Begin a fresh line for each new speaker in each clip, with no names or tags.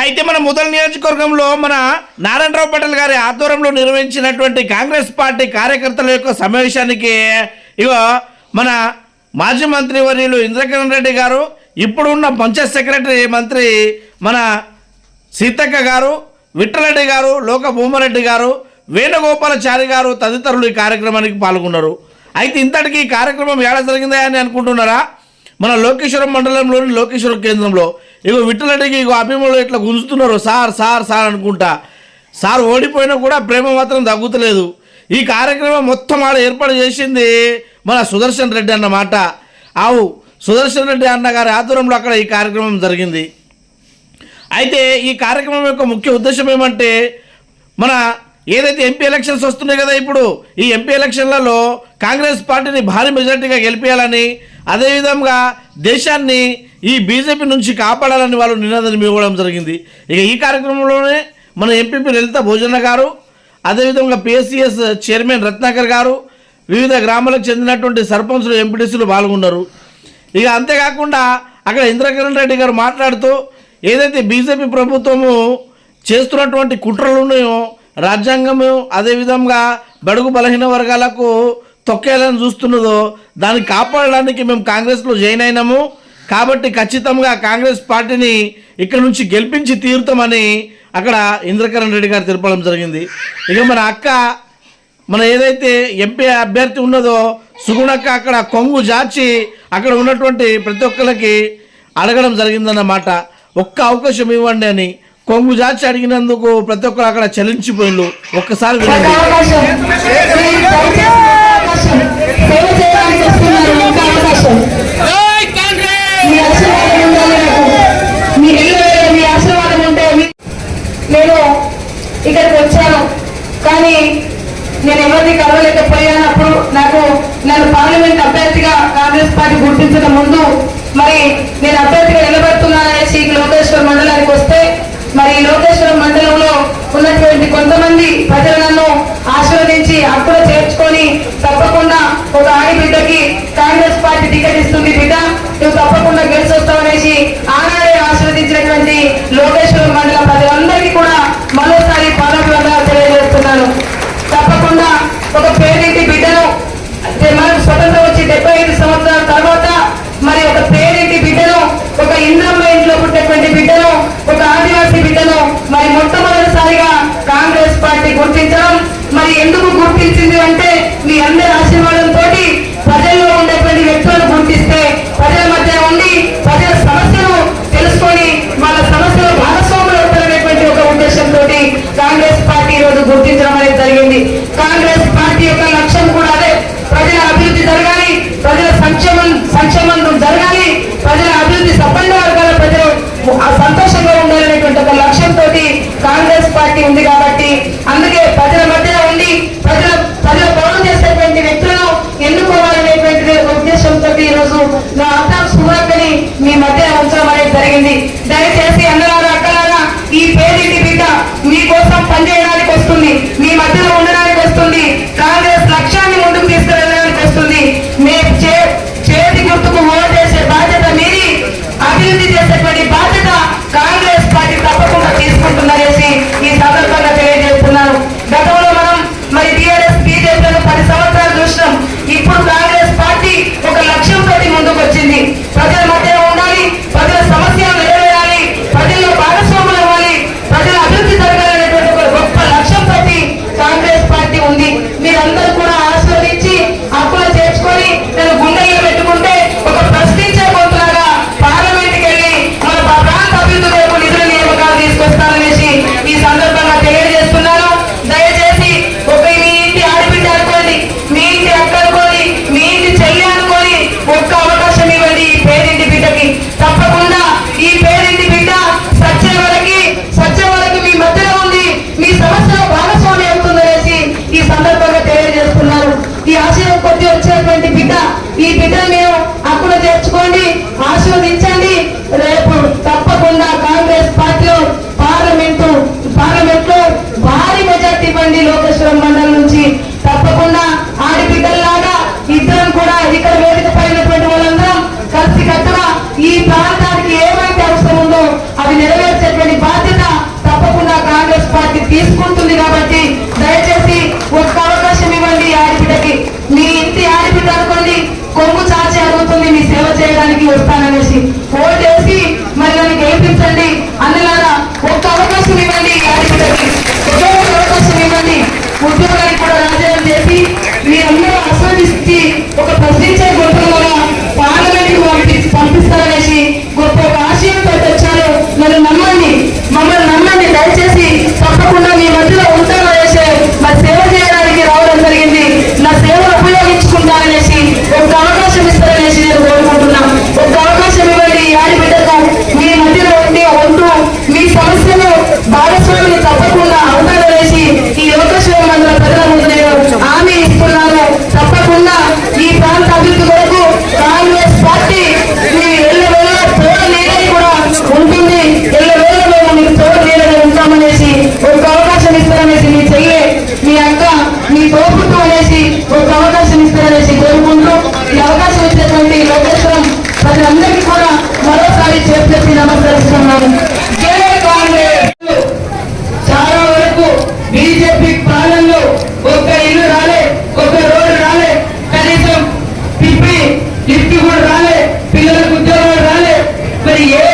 అయితే మన ముదల్ నియోజకవర్గంలో మన నారాయణరావు పటేల్ గారి ఆధ్వర్యంలో నిర్వహించినటువంటి కాంగ్రెస్ పార్టీ కార్యకర్తల యొక్క సమావేశానికి ఇగో మన మాజీ మంత్రి వర్యులు ఇంద్రకరణ్ రెడ్డి గారు ఇప్పుడున్న పంచాయత్ సెక్రటరీ మంత్రి మన సీతక్క గారు విఠలరెడ్డి గారు లోక భూమరెడ్డి గారు వేణుగోపాలచారి గారు తదితరులు ఈ కార్యక్రమానికి పాల్గొన్నారు. అయితే ఇంతటికి ఈ కార్యక్రమం ఎలా జరిగిందా అని అనుకుంటున్నారా? మన లోకేశ్వరం మండలంలోని లోకేశ్వరం కేంద్రంలో ఇగో విఠలరెడ్డికి ఇగో అభిమానులు ఇట్లా గుంజుతున్నారు సార్ సార్ సార్ అనుకుంటా. సార్ ఓడిపోయినా కూడా ప్రేమ మాత్రం తగ్గుతలేదు. ఈ కార్యక్రమం మొత్తం ఆడ ఏర్పాటు చేసింది మన సుదర్శన్ రెడ్డి అన్నమాట ఆవు సుదర్శన్ రెడ్డి అన్నగారి ఆధ్వర్యంలో అక్కడ ఈ కార్యక్రమం జరిగింది. అయితే ఈ కార్యక్రమం యొక్క ముఖ్య ఉద్దేశం ఏమంటే మన ఏదైతే ఎంపీ ఎలక్షన్స్ వస్తున్నాయి కదా ఇప్పుడు ఈ ఎంపీ ఎలక్షన్లలో కాంగ్రెస్ పార్టీని భారీ మెజార్టీగా గెలిపేయాలని అదేవిధంగా దేశాన్ని ఈ బీజేపీ నుంచి కాపాడాలని వాళ్ళు నినాదం ఇవ్వడం జరిగింది. ఇక ఈ కార్యక్రమంలోనే మన ఎంపీపీ లలిత భోజన గారు అదేవిధంగా పిఎస్సిఎస్ చైర్మన్ రత్నాకర్ గారు వివిధ గ్రామాలకు చెందినటువంటి సర్పంచులు ఎంపీటీసీలు పాల్గొన్నారు. ఇక అంతేకాకుండా అక్కడ ఇంద్రకరణ్ రెడ్డి గారు మాట్లాడుతూ ఏదైతే బీజేపీ ప్రభుత్వము చేస్తున్నటువంటి కుట్రలు ఉన్నాయో రాజ్యాంగము అదేవిధంగా బడుగు బలహీన వర్గాలకు తొక్కేయాలని చూస్తున్నదో దాన్ని కాపాడడానికి మేము కాంగ్రెస్లో జాయిన్ అయినాము. కాబట్టి ఖచ్చితంగా కాంగ్రెస్ పార్టీని ఇక్కడ నుంచి గెలిపించి తీరుతామని అక్కడ ఇంద్రకరణ్ రెడ్డి గారు తెలపడం జరిగింది. ఇక మన అక్క మన ఏదైతే ఎంపీ అభ్యర్థి ఉన్నదో సుగుణక్క అక్కడ కొంగు జాచి అక్కడ ఉన్నటువంటి ప్రతి ఒక్కరికి అడగడం జరిగిందన్నమాట. ఒక్క అవకాశం ఇవ్వండి అని కొంగు జాచి అడిగినందుకు ప్రతి ఒక్కరు అక్కడ చలించిపోయిండు ఒక్కసారి
అవకాశం మీరు సేవ చేయడానికి వస్తున్నారు ఒక అవకాశం మీ ఆశీర్వాదం ఉండాలి నాకు మీ ఇల్లు మీ ఆశీర్వాదం ఉంటే నేను ఇక్కడికి వచ్చాను. కానీ నేను ఎవరిని కలవలేకపోయానప్పుడు నాకు నన్ను పార్లమెంట్ అభ్యర్థిగా కాంగ్రెస్ పార్టీ గుర్తించిన ముందు మరి నేను అభ్యర్థిగా నిలబడుతున్నాననేసి లోకేశ్వర మండలానికి వస్తే మరి ఈ లోకేశ్వరం మండలంలో ఉన్నటువంటి కొంతమంది ప్రజలు ఒక ఆడి బిడ్డకి కాంగ్రెస్ పార్టీ టికెట్ ఇస్తుంది బిడ్డ. నువ్వు తప్పకుండా గెలిచి వస్తావనేసి ఆనాడే ఆశీర్వదించినటువంటి లోకేశ్వరం మండల ప్రజలందరికీ కూడా మరోసారి పాదాభివందనాలు తెలియజేస్తున్నాను. తప్పకుండా ఒక పేరింటి బిడ్డను మనం స్వతంత్రం వచ్చి డెబ్బై ఐదు సంవత్సరాల తర్వాత మరి ఒక పేరింటి బిడ్డను ఒక ఇంద్రమ్మ ఇంట్లో పుట్టినటువంటి బిడ్డను ఒక ఆదివాసీ బిడ్డను మరి మొట్టమొదటిసారిగా కాంగ్రెస్ పార్టీ గుర్తించడం. మరి ఎందుకు గుర్తించింది అంటే మీ అందరి ஏ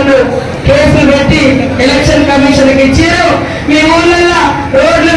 వాళ్ళు కేసులు పెట్టి ఎలక్షన్ కమిషన్ ఇచ్చారు. మీ ఊళ్ళల్లో రోడ్లు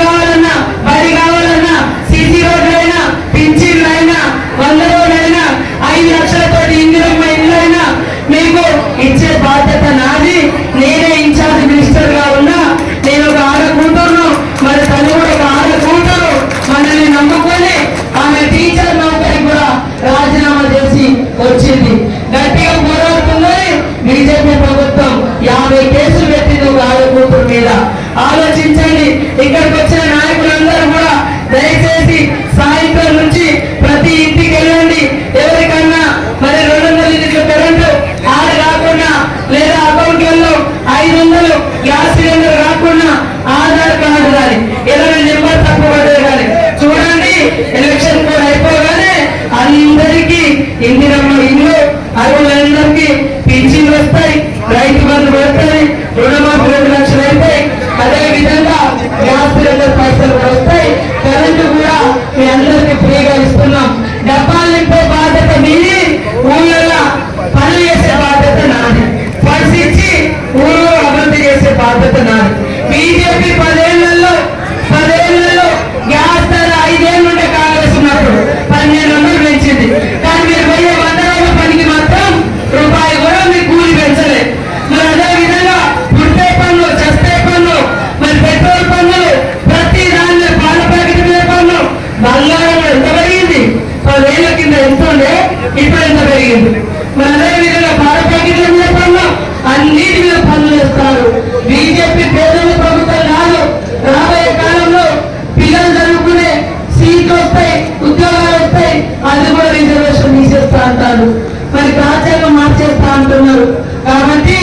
ఉద్యోగాలు వస్తాయి అది కూడా రిజర్వేషన్ తీసేస్తా అంటారు. మరి రాజ్యాంగం మార్చేస్తా అంటున్నారు. కాబట్టి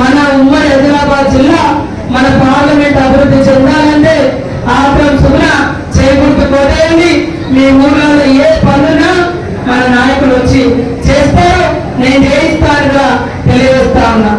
మన ఉమ్మడి హైదరాబాద్ జిల్లా మన పార్లమెంట్ అభివృద్ధి చెందాలంటే ఆగ్రహం సుగుణ చేకూర్పు కోటేయండి మీ ఊర్లలో ఏ పనున్నా మన నాయకులు వచ్చి చేస్తారు. నేను ఏ స్థాయిగా తెలియజేస్తా ఉన్నా.